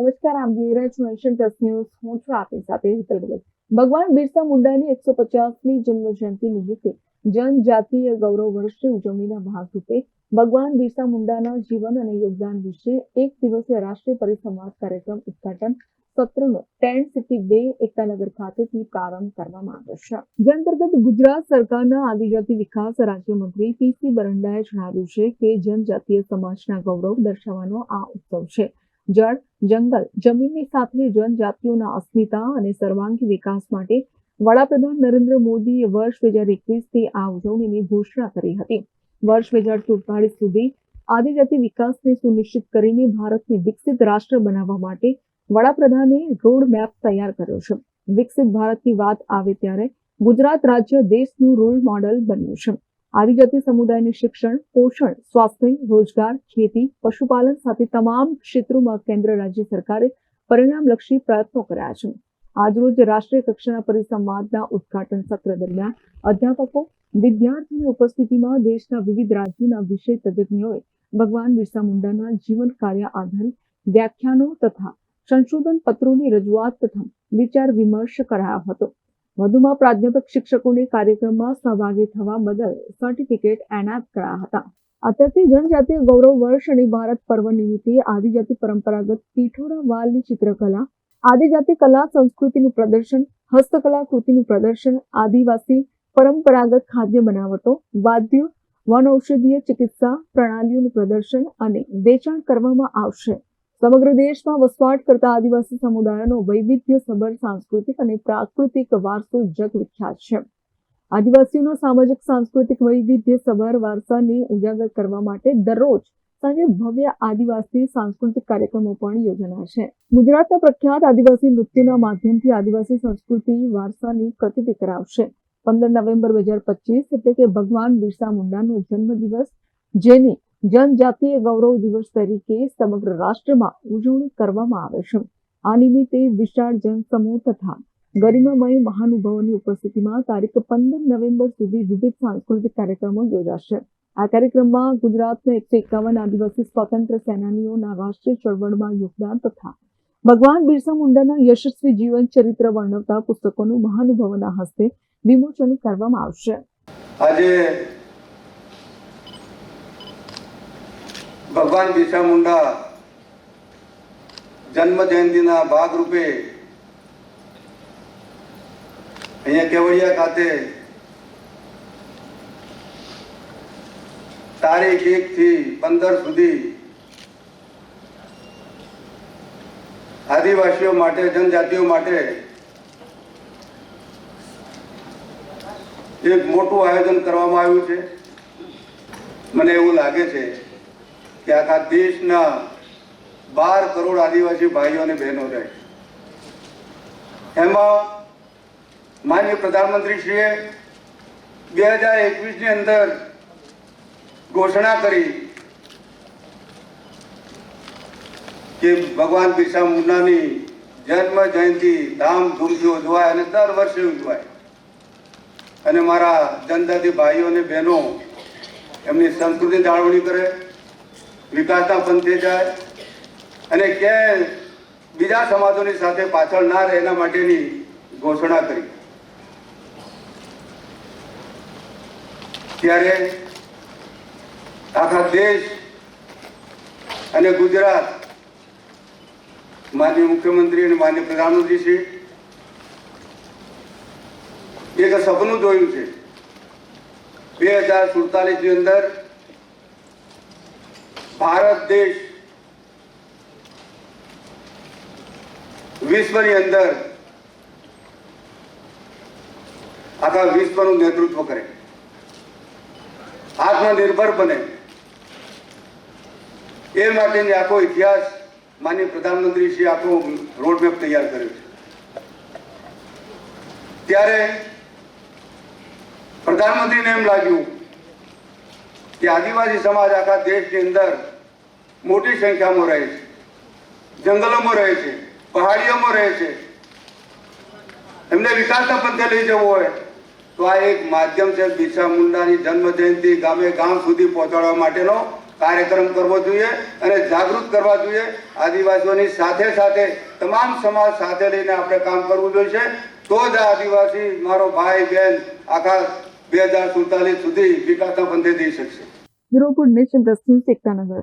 નમસ્કાર આપ જોઈ રહ્યા છો ન્યૂઝ. હું છું આપની સાથે હિતલ ભગત. ભગવાન બિરસા મુંડાની એકસો પચાસમી જન્મ જયંતિ નિમિત્તે જનજાતીય ગૌરવ વર્ષની ઉજવણીના ભાગરૂપે ભગવાન બિરસા મુંડાના જીવન અને યોગદાન વિશે એક દિવસીય રાષ્ટ્રીય પરિસંવાદ કાર્યક્રમ ઉદઘાટન સત્રનો ટેન્ટ સિટી બે એકતાનગર ખાતેથી પ્રારંભ કરવામાં આવ્યો છે. જે અંતર્ગત ગુજરાત સરકારના આદિજાતિ વિકાસ રાજ્યમંત્રી પીસી બરંડાએ જણાવ્યું છે કે જનજાતીય સમાજના ગૌરવ દર્શાવવાનો આ ઉત્સવ છે. જળ, જંગલ, જમીનની સાથે જનજાતિઓના અસ્મિતા અને સર્વાંગી વિકાસ માટે વડાપ્રધાન નરેન્દ્ર મોદીએ વર્ષ બે હજાર એકવીસથી આ ઉજવણીની ઘોષણા કરી હતી. વર્ષ બે હજાર સુડતાલીસ સુધી આદિજાતિ વિકાસને સુનિશ્ચિત કરીને ભારતને વિકસિત રાષ્ટ્ર બનાવવા માટે વડાપ્રધાને રોડ મેપ તૈયાર કર્યો છે. વિકસિત ભારતની વાત આવે ત્યારે ગુજરાત રાજ્ય દેશનું રોલ મોડલ બન્યું છે. આદિજાતિ સમુદાયને શિક્ષણ, પોષણ, સ્વાસ્થ્ય, રોજગાર, ખેતી, પશુપાલન સાથે તમામ ક્ષેત્રોમાં કેન્દ્ર રાજ્ય સરકારે પરિણામલક્ષી પ્રયત્નો કર્યા છે. આજરોજ રાષ્ટ્રીય કક્ષાના પરિસંવાદના ઉદઘાટન સત્ર દરમિયાન અધ્યાપકો વિદ્યાર્થીઓની ઉપસ્થિતિમાં દેશના વિવિધ રાજ્યોના વિષય તજજ્ઞોએ ભગવાન બિરસા મુંડાના જીવન કાર્ય આધારિત વ્યાખ્યાનો તથા સંશોધન પત્રોની રજૂઆત તથા વિચાર વિમર્શ કરાયો હતો. વધુમાં પ્રાધ્યાપક શિક્ષકોને કાર્યક્રમમાં સહભાગી થવા બદલ સર્ટિફિકેટ એનાયત કરાયા હતા. અત્યારથી જનજાતીય ગૌરવ વર્ષ અને ભારત પર્વ નિમિત્તે આદિજાતિ પરંપરાગત પીઠોરા વાલની ચિત્રકલા, આદિજાતિ કલા સંસ્કૃતિનું પ્રદર્શન, હસ્તકલા કૃતિનું પ્રદર્શન, આદિવાસી પરંપરાગત ખાદ્ય બનાવટો, વાદ્યો, વનૌષધીય ચિકિત્સા, પ્રણાલીઓનું પ્રદર્શન અને વેચાણ કરવામાં આવશે. સમગ્ર દેશમાં વસવાટ કરતા આદિવાસી સમુદાયોનો વૈવિધ્યસભર સાંસ્કૃતિક અને પ્રાકૃતિક વારસો જગ વિખ્યાત છે. આદિવાસીઓના સામાજિક, સાંસ્કૃતિક વૈવિધ્યસભર વારસાને ઉજાગર કરવા માટે દરરોજ સાંજે ભવ્ય આદિવાસી સાંસ્કૃતિક કાર્યક્રમો પણ યોજાના છે. ગુજરાતના પ્રખ્યાત આદિવાસી નૃત્યના માધ્યમથી આદિવાસી સંસ્કૃતિ વારસાની પ્રતિતિ કરાવશે. પંદર નવેમ્બર બે હજાર પચીસ એટલે કે ભગવાન બિરસા મુંડાનો જન્મદિવસ, જેની જનજાતીય ગૌરવ દિવસ તરીકે સમગ્ર રાષ્ટ્રમાં ઉજવણી કરવામાં આવે છે. આ નિમિત્તે વિશાળ જનસમૂહ તથા ગરિમામય મહાનુભાવોની ઉપસ્થિતિમાં તારીખ પંદર નવેમ્બર સુધી વિવિધ સાંસ્કૃતિક કાર્યક્રમો યોજાશે. આ કાર્યક્રમમાં ગુજરાતના એકસો એકાવન આદિવાસી સ્વાતંત્ર્ય સેનાનીઓના રાષ્ટ્રીય ચળવળમાં યોગદાન તથા ભગવાન બિરસા મુંડાના યશસ્વી જીવન ચરિત્ર વર્ણવતા પુસ્તકોનું મહાનુભાવોના હસ્તે વિમોચન કરવામાં આવશે. આજે ભગવાન બિરસા મુંડા જન્મ જયંતિના ભાગરૂપે અહીંયા કેવડિયા ખાતે તારીખ એક થી પંદર સુધી આદિવાસીઓ માટે, જનજાતિઓ માટે એક મોટું આયોજન કરવામાં આવ્યું છે. મને એવું લાગે છે કે આખા દેશના બાર કરોડ આદિવાસી ભાઈઓ અને બહેનો રહે. એમાં માન્ય પ્રધાનમંત્રીશ્રીએ બે હજાર એકવીસની અંદર ઘોષણા કરી કે ભગવાન બિરસા મુંડાની જન્મ જયંતિ ધામધૂમથી ઉજવાય અને દર વર્ષે ઉજવાય. અને મારા જનજાતિ ભાઈઓ અને બહેનો એમની સંસ્કૃતિ જાળવણી કરે. વિકાસના પંથે જાય અને કે બીજા સમાજોની સાથે પાછળ ના રહે એના માટેની ઘોષણા કરી. ત્યારે આખા દેશ અને ગુજરાત માન્ય મુખ્યમંત્રી અને માન્ય પ્રધાનમંત્રી શ્રી એક સપનું જોયું છે. બે હજાર સુડતાલીસની અંદર ભારત દેશ વિશ્વની અંદર આખા વિશ્વનું નેતૃત્વ કરે. આત્મનિર્ભર બને. એ માટેની આખો ઇતિહાસ માન્ય પ્રધાનમંત્રી શ્રી આખો રોડમેપ તૈયાર કર્યો છે. ત્યારે પ્રધાનમંત્રીને એમ લાગ્યું કે આદિવાસી સમાજ આખા દેશની અંદર મોટી સંખ્યામાં રહે છે. જંગલોમાં રહે છે. પહાડીઓમાં રહે છે. એમને વિકાસના પંથે લઈ જવું હોય, તો આ એક માધ્યમ છે બિરસા મુંડાની જન્મ જયંતિ ગામે ગામ સુધી પહોંચાડવા માટેનો કાર્યક્રમ કરવો જોઈએ અને જાગૃત કરવા જોઈએ. આદિવાસીઓની સાથે સાથે, તમામ સમાજ સાથે લઈને આપણે કામ કરવું જોઈએ. તો જ આદિવાસી મારો ભાઈ બહેન આખા બે હજાર સુડતાલીસ સુધી વિકાસના પંથે જઈ શકશે. Bureau news Ektanagar